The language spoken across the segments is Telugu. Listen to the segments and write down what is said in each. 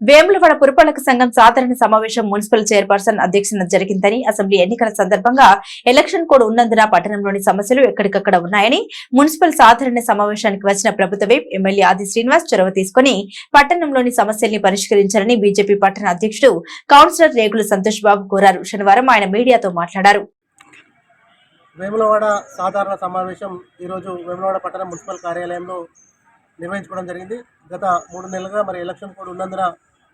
వేములవాడ పురపాలక సంఘం సాధారణ సమావేశం మున్సిపల్ చైర్పర్సన్ అధ్యక్షతన జరిగిందని అసెంబ్లీ ఎన్నికల సందర్భంగా ఎలక్షన్ కోడ్ ఉన్నందున పట్టణంలోని సమస్యలు ఎక్కడికక్కడ ఉన్నాయని మున్సిపల్ సాధారణ సమావేశానికి వచ్చిన ప్రభుత్వ వైప్ ఎమ్మెల్యే ఆది శ్రీనివాస్ చొరవ తీసుకుని పట్టణంలోని సమస్యల్ని పరిష్కరించాలని బీజేపీ పట్టణ అధ్యక్షుడు కౌన్సిలర్ రేగుల సంతోష్ బాబు కోరారు. శనివారం ఆయన మీడియాతో మాట్లాడారు. వేములవాడ సాధారణ సమావేశం ఈరోజు వేములవాడ పట్టణ మున్సిపల్ కార్యాలయంలో నిర్వహించుకోవడం జరిగింది. గత మూడు నెలలుగా మరి ఎలక్షన్ కోడ్ ఉన్నందున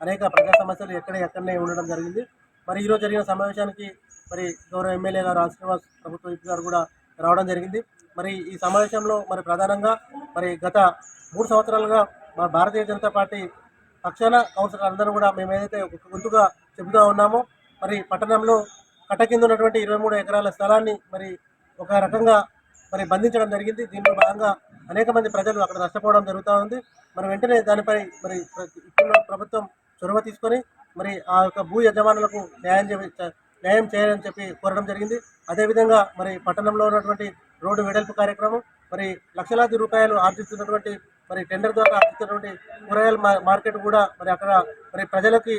అనేక ప్రజా సమస్యలు ఎక్కడ ఎక్కడనే ఉండడం జరిగింది. మరి ఈరోజు జరిగిన సమావేశానికి మరి గౌరవ ఎమ్మెల్యే గారు ఆర్ శ్రీనివాస్ ప్రభుత్వ విప్ గారు కూడా రావడం జరిగింది. మరి ఈ సమావేశంలో మరి ప్రధానంగా మరి గత మూడు సంవత్సరాలుగా మా భారతీయ జనతా పార్టీ పక్షాన కౌన్సిలర్ అందరూ కూడా మేము ఏదైతే ఒక గొంతుగా చెబుతూ ఉన్నామో మరి పట్టణంలో కట్ట కింద ఉన్నటువంటి ఇరవై మూడు ఎకరాల స్థలాన్ని మరి ఒక రకంగా మరి బంధించడం జరిగింది. దీనిలో భాగంగా అనేక మంది ప్రజలు అక్కడ నష్టపోవడం జరుగుతూ ఉంది. మరి వెంటనే దానిపై మరి ప్ర- ఇప్పుడున్న ప్రభుత్వం చొరవ తీసుకొని మరి ఆ యొక్క భూ యజమానులకు న్యాయం న్యాయం చేయాలని చెప్పి కోరడం జరిగింది. అదేవిధంగా మరి పట్టణంలో ఉన్నటువంటి రోడ్డు వెడల్పు కార్యక్రమం మరి లక్షలాది రూపాయలు ఆర్జిస్తున్నటువంటి మరి టెండర్ ద్వారా ఆర్జిస్తున్నటువంటి కూరగాయల మా- మార్కెట్ కూడా మరి అక్కడ మరి ప్రజలకి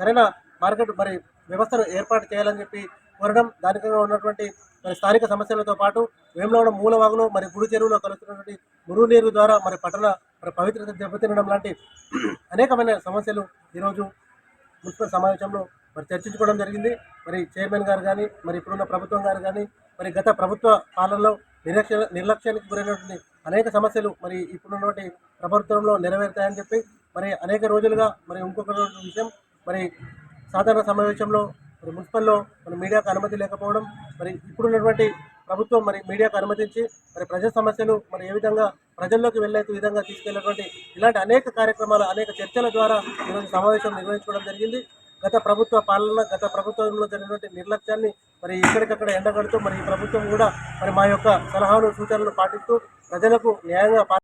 సరైన మార్కెట్ మరి వ్యవస్థను ఏర్పాటు చేయాలని చెప్పి కోరడం దానికంగా ఉన్నటువంటి మరి స్థానిక సమస్యలతో పాటు వేములవాడ మూలవాగులో మరి గుడి చెరువులో కలుస్తున్నటువంటి మురుగునీరు ద్వారా మరి పట్టణ మరి పవిత్రత దెబ్బతినడం లాంటి అనేకమైన సమస్యలు ఈరోజు మున్సిపల్ సమావేశంలో మరి చర్చించుకోవడం జరిగింది. మరి చైర్మన్ గారు కానీ మరి ఇప్పుడున్న ప్రభుత్వం గారు కానీ మరి గత ప్రభుత్వ పాలనలో నిర్లక్ష్య నిర్లక్ష్యానికి గురైనటువంటి అనేక సమస్యలు మరి ఇప్పుడున్నటువంటి ప్రభుత్వంలో నెరవేరుతాయని చెప్పి మరి అనేక రోజులుగా మరి ఇంకొక విషయం మరి సాధారణ సమావేశంలో మరి మున్సిపల్లో మరి మీడియాకు అనుమతి లేకపోవడం మరి ఇప్పుడున్నటువంటి ప్రభుత్వం మరి మీడియాకు అనుమతించి మరి ప్రజా సమస్యలు మరి ఏ విధంగా ప్రజల్లోకి వెళ్ళే విధంగా తీసుకెళ్ళేటువంటి ఇలాంటి అనేక కార్యక్రమాలు అనేక చర్చల ద్వారా ఈరోజు సమావేశం నిర్వహించుకోవడం జరిగింది. గత ప్రభుత్వ పాలన గత ప్రభుత్వంలో జరిగినటువంటి నిర్లక్ష్యాన్ని మరి ఎక్కడికక్కడ ఎండగడుతూ మరి ఈ ప్రభుత్వం కూడా మరి మా యొక్క సలహాలు సూచనలు పాటిస్తూ ప్రజలకు న్యాయంగా